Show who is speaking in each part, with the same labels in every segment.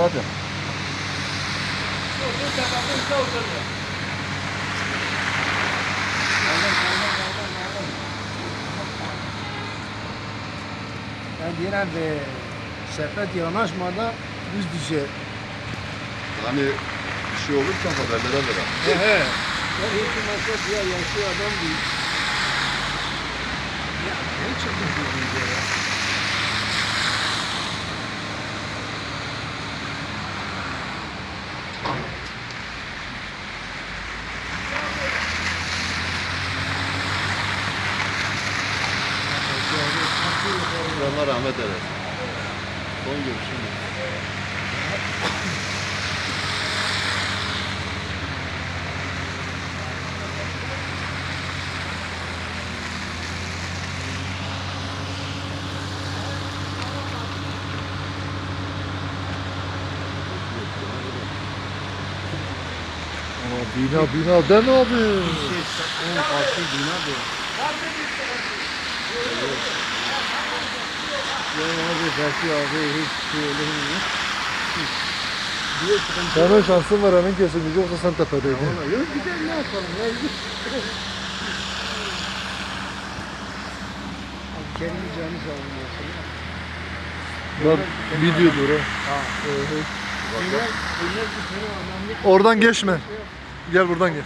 Speaker 1: Hadi.
Speaker 2: Ben diyelim ve sepet yanaşmada düz düşer.
Speaker 1: Hani bir şey olursa haberlere ver.
Speaker 2: He he. Ben hiç olmazsa diye yaşlı adam değil. Ya ne çıktı bu ya?
Speaker 1: Allah rahmet eylesin. Son görüşüm.
Speaker 3: Bina bina deme abi.
Speaker 2: Şey, on altı bina diyor. Ya abi belki abi hiç şey olur mu? Diye sıkıntı
Speaker 3: Senin şansın var hemen kesilmiş yoksa sen tepedeydin.
Speaker 2: Yok gidelim ne yapalım ya. Abi kendi canı savunuyorsun ya.
Speaker 3: Lan videodur ha. Oradan geçme. Gel buradan geç.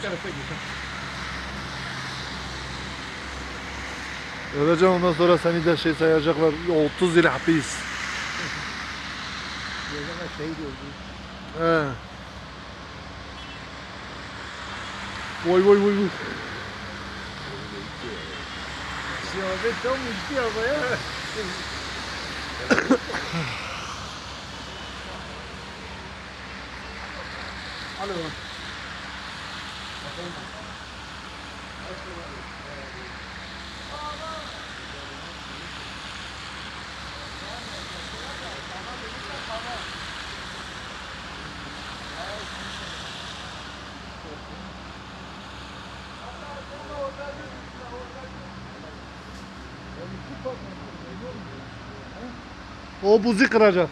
Speaker 3: Öleceğim ondan sonra seni de şey sayacaklar. 30 yıl hapis.
Speaker 2: Yazana şey diyordu.
Speaker 3: He. Vay vay vay vay.
Speaker 2: Siyaset tam uçtu havaya. Alo.
Speaker 3: O buzu kıracak.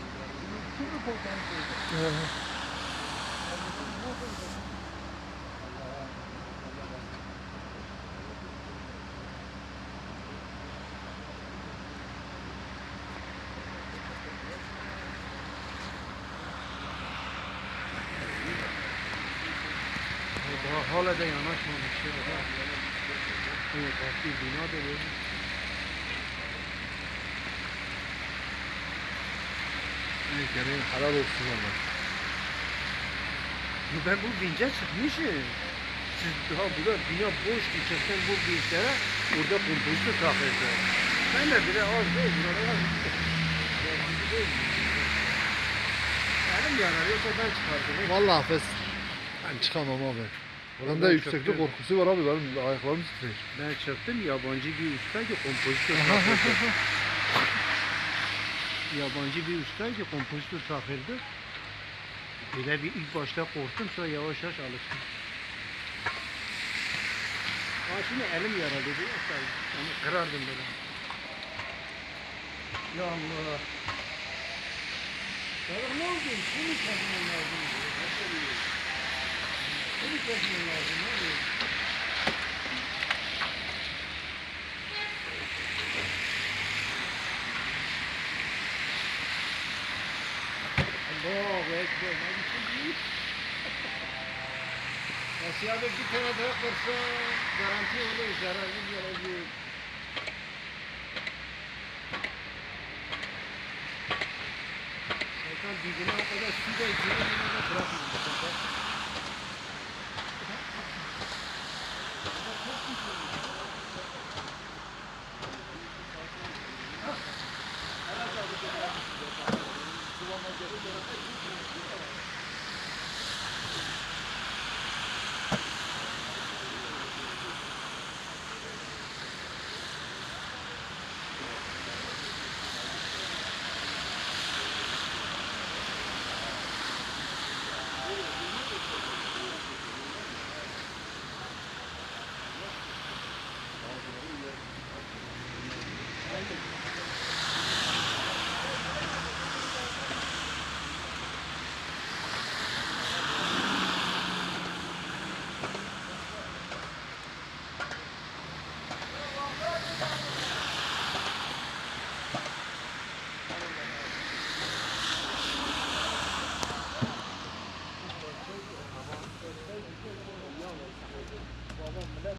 Speaker 2: Daha hala da yanaşmamış ya. Evet, farklı bina da böyle.
Speaker 3: İyi kere helal olsun.
Speaker 2: Ya Ben bu vince çıkmışım. Siz daha burada bina boş geçerken bu vinçlere burada kompozitör takıldı. Ben de bile az değil. Buralara yabancı değil. Elim yanar yoksa ben çıkardım.
Speaker 3: Vallahi Hafez. Ben çıkamam abi. Bende
Speaker 2: Ben
Speaker 3: yükseklik
Speaker 2: çıktım.
Speaker 3: korkusu var abi benim ayaklarım titriyor.
Speaker 2: Ben çıktım yabancı bir ustaydı kompozitör takıldı. yabancı bir ustaydı kompozitör takıldı. Böyle bir ilk başta korktum sonra yavaş yavaş alıştım. Ama şimdi elim yaralı diye yani kırardım böyle. Ya Allah. Ya ne oldu? Bunu çekmen lazım. Bunu çekmen lazım. Ne oluyor? Asya'da bir tane daha kırsa garanti olur. Zararlı zararlı. Şeytan dibine o kadar su da içine bırakmıyor.